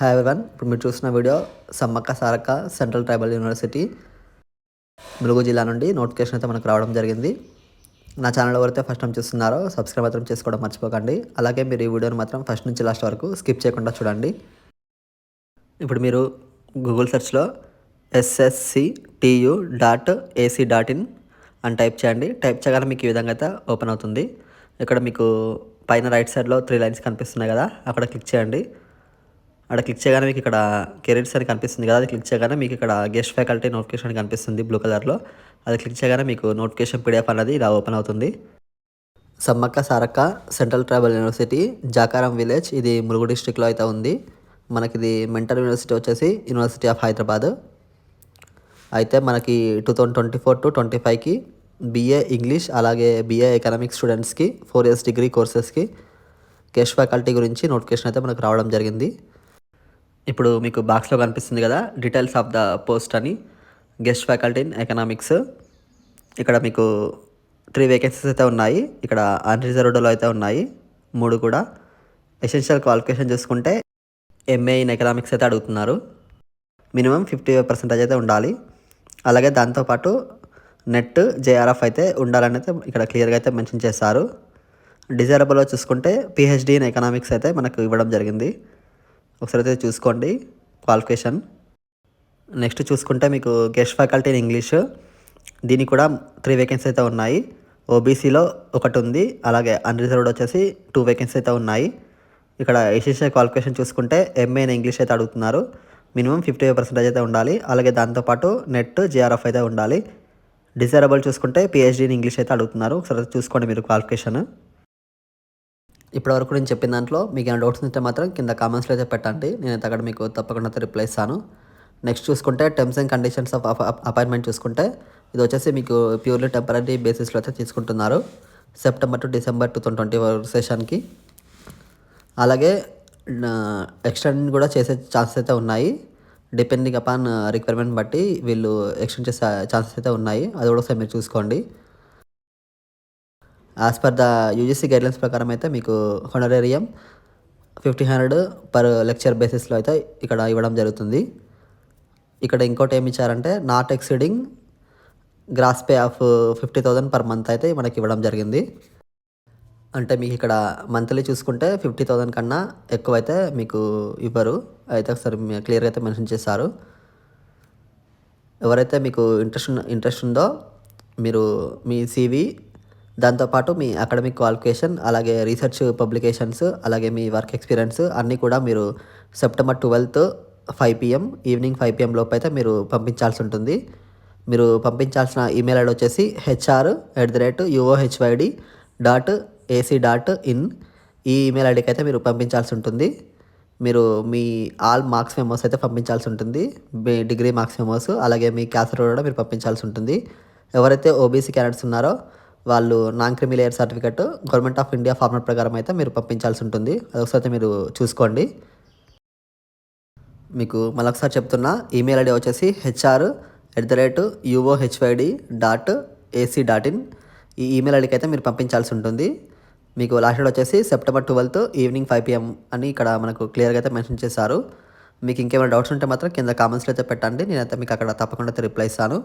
Hi one ఇప్పుడు మీరు చూసిన video Sammakka Sarakka central tribal university Mulugu జిల్లా నుండి నోటిఫికేషన్ అయితే మనకు రావడం జరిగింది. నా ఛానల్ ఎవరైతే ఫస్ట్ టైం చూస్తున్నారో సబ్స్క్రైబ్ మాత్రం చేసుకోవడం మర్చిపోకండి. అలాగే మీరు ఈ వీడియోని మాత్రం ఫస్ట్ నుంచి లాస్ట్ వరకు స్కిప్ చేయకుండా చూడండి. ఇప్పుడు మీరు Google సెర్చ్లో SSC TU dot AC dot in అని టైప్ చేయండి. టైప్ చేయగానే మీకు ఈ విధంగా అయితే ఓపెన్ అవుతుంది. ఇక్కడ మీకు పైన రైట్ సైడ్లో త్రీ లైన్స్ కనిపిస్తున్నాయి కదా అక్కడ క్లిక్ చేయండి. అక్కడ క్లిక్ చేయగానే మీకు ఇక్కడ కెరీర్స్ అని కనిపిస్తుంది కదా అది క్లిక్ చేయగానే మీకు ఇక్కడ గెస్ట్ ఫ్యాకల్టీ నోటిఫికేషన్ కనిపిస్తుంది బ్లూ కలర్లో అది క్లిక్ చేయగానే మీకు నోటిఫికేషన్ పీడిఎఫ్ అనేది ఇలా ఓపెన్ అవుతుంది. Sammakka Sarakka central tribal university Jakaram village ఇది ములుగు డిస్టిక్లో అయితే ఉంది. మనకి ఇది మెంటల్ యూనివర్సిటీ వచ్చేసి యూనివర్సిటీ ఆఫ్ హైదరాబాద్ అయితే మనకి two thousand twenty four to twenty ఫైవ్కి బీఏ ఇంగ్లీష్ అలాగే బీఏ ఎకనామిక్స్ స్టూడెంట్స్కి ఫోర్ ఇయర్స్ డిగ్రీ కోర్సెస్కి గెస్ట్ ఫ్యాకల్టీ గురించి నోటిఫికేషన్ అయితే మనకు రావడం జరిగింది. ఇప్పుడు మీకు బాక్స్లో కనిపిస్తుంది కదా డీటెయిల్స్ ఆఫ్ ద పోస్ట్ అని. గెస్ట్ ఫ్యాకల్టీ ఇన్ ఎకనామిక్స్ ఇక్కడ మీకు త్రీ వేకెన్సీస్ అయితే ఉన్నాయి. ఇక్కడ అన్రిజర్వ్డ్లో అయితే ఉన్నాయి. మూడు కూడా. ఎసెన్షియల్ క్వాలిఫికేషన్ చూసుకుంటే ఎంఏ ఇన్ ఎకనామిక్స్ అయితే అడుగుతున్నారు. మినిమం ఫిఫ్టీ పర్సెంటేజ్ అయితే ఉండాలి. అలాగే దాంతోపాటు నెట్ జేఆర్ఎఫ్ అయితే ఉండాలని అయితే ఇక్కడ క్లియర్గా అయితే మెన్షన్ చేస్తారు డిజైరబుల్లో చూసుకుంటే పిహెచ్డి ఇన్ ఎకనామిక్స్ అయితే మనకు ఇవ్వడం జరిగింది. ఒకసారి అయితే చూసుకోండి క్వాలిఫికేషన్. నెక్స్ట్ చూసుకుంటే మీకు గెస్ట్ ఫ్యాకల్టీ ఇన్ ఇంగ్లీష్. దీనికి కూడా త్రీ వేకెన్సీ అయితే ఉన్నాయి. ఓబీసీలో ఒకటి ఉంది. అలాగే అన్రిజర్వ్డ్ వచ్చేసి టూ వేకెన్సీ అయితే ఉన్నాయి. ఇక్కడ ఎస్ఎస్ఐ క్వాలిఫికేషన్ చూసుకుంటే ఎంఏ ఇన్ ఇంగ్లీష్ అయితే అడుగుతున్నారు. మినిమం ఫిఫ్టీ పర్సెంటేజ్ అయితే ఉండాలి. అలాగే దాంతోపాటు నెట్ జేఆర్ఎఫ్ అయితే ఉండాలి. డిజైరబుల్ చూసుకుంటే పిహెచ్డీ ఇన్ ఇంగ్లీష్ అయితే అడుగుతున్నారు. ఒకసారి చూసుకోండి మీరు క్వాలిఫికేషన్. ఇప్పటివరకు నేను చెప్పిన దాంట్లో మీకు ఏమైనా డౌట్స్ ఉంటే మాత్రం కింద కామెంట్స్లో అయితే పెట్టండి. నేనైతే అక్కడ మీకు తప్పకుండా రిప్లై ఇస్తాను. నెక్స్ట్ చూసుకుంటే terms and conditions of appointment చూసుకుంటే ఇది వచ్చేసి మీకు ప్యూర్లీ టెంపరీ బేసిస్లో అయితే తీసుకుంటున్నారు. September to December two thousand twenty సెషన్కి అలాగే ఎక్స్టెండ్ కూడా చేసే ఛాన్సెస్ అయితే ఉన్నాయి. డిపెండింగ్ అపాన్ రిక్వైర్మెంట్ బట్టి వీళ్ళు ఎక్స్టెండ్ చేసే ఛాన్సెస్ అయితే ఉన్నాయి. అది కూడా ఒకసారి మీరు చూసుకోండి. As per the UGC guidelines ప్రకారం అయితే మీకు honorarium fifty hundred per lecture బేసిస్లో అయితే ఇక్కడ ఇవ్వడం జరుగుతుంది. ఇక్కడ ఇంకోటి ఏమి ఇచ్చారంటే not exceeding gross pay of fifty thousand per month అయితే మనకి ఇవ్వడం జరిగింది. అంటే మీకు ఇక్కడ మంత్లీ చూసుకుంటే ఫిఫ్టీ థౌజండ్ కన్నా ఎక్కువైతే మీకు ఇవ్వరు. అయితే ఒకసారి క్లియర్గా అయితే మెన్షన్ చేస్తారు ఎవరైతే మీకు ఇంట్రెస్ట్ ఇంట్రెస్ట్ ఉందో మీరు మీ సీవీ దాంతోపాటు మీ అకాడమిక్ క్వాలిఫికేషన్ అలాగే రీసెర్చ్ పబ్లికేషన్స్ అలాగే మీ వర్క్ ఎక్స్పీరియన్స్ అన్నీ కూడా మీరు September twelfth five PM evening five PM లోపు అయితే మీరు పంపించాల్సి ఉంటుంది. మీరు పంపించాల్సిన ఈమెయిల్ ఐడి వచ్చేసి HR at the rate UOHYD dot AC dot in. ఈ ఈమెయిల్ ఐడికి అయితే మీరు పంపించాల్సి ఉంటుంది. మీరు మీ ఆల్ మార్క్స్ మెమోస్ అయితే పంపించాల్సి ఉంటుంది. మీ డిగ్రీ మార్క్స్ మెమోస్ అలాగే మీ క్యాసర్ కూడా మీరు పంపించాల్సి ఉంటుంది. ఎవరైతే ఓబీసీ క్యాండిడేట్స్ ఉన్నారో వాళ్ళు non creamy layer certificate government of India format ప్రకారం అయితే మీరు పంపించాల్సి ఉంటుంది. అదొకసారి మీరు చూసుకోండి. మీకు మళ్ళొకసారి చెప్తున్నా ఈమెయిల్ ఐడి వచ్చేసి HR at the rate UOHYD dot AC dot in ఈ ఈమెయిల్ ఐడికి అయితే మీరు పంపించాల్సి ఉంటుంది. మీకు లాస్ట్ డేట్ వచ్చేసి September twelfth evening five PM అని ఇక్కడ మనకు క్లియర్గా అయితే మెన్షన్ చేశారు. మీకు ఇంకేమైనా డౌట్స్ ఉంటే మాత్రం కింద కామెంట్స్లో అయితే పెట్టండి. నేనైతే మీకు అక్కడ తప్పకుండా అయితే రిప్లై ఇస్తాను.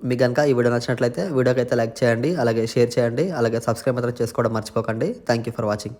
మీకు కనుక ఈ వీడియో నచ్చినట్లయితే వీడియోకి అయితే లైక్ చేయండి అలాగే షేర్ చేయండి అలాగే సబ్స్క్రైబ్ మాత్రం చేసుకోవడం మర్చిపోకండి. Thank you for watching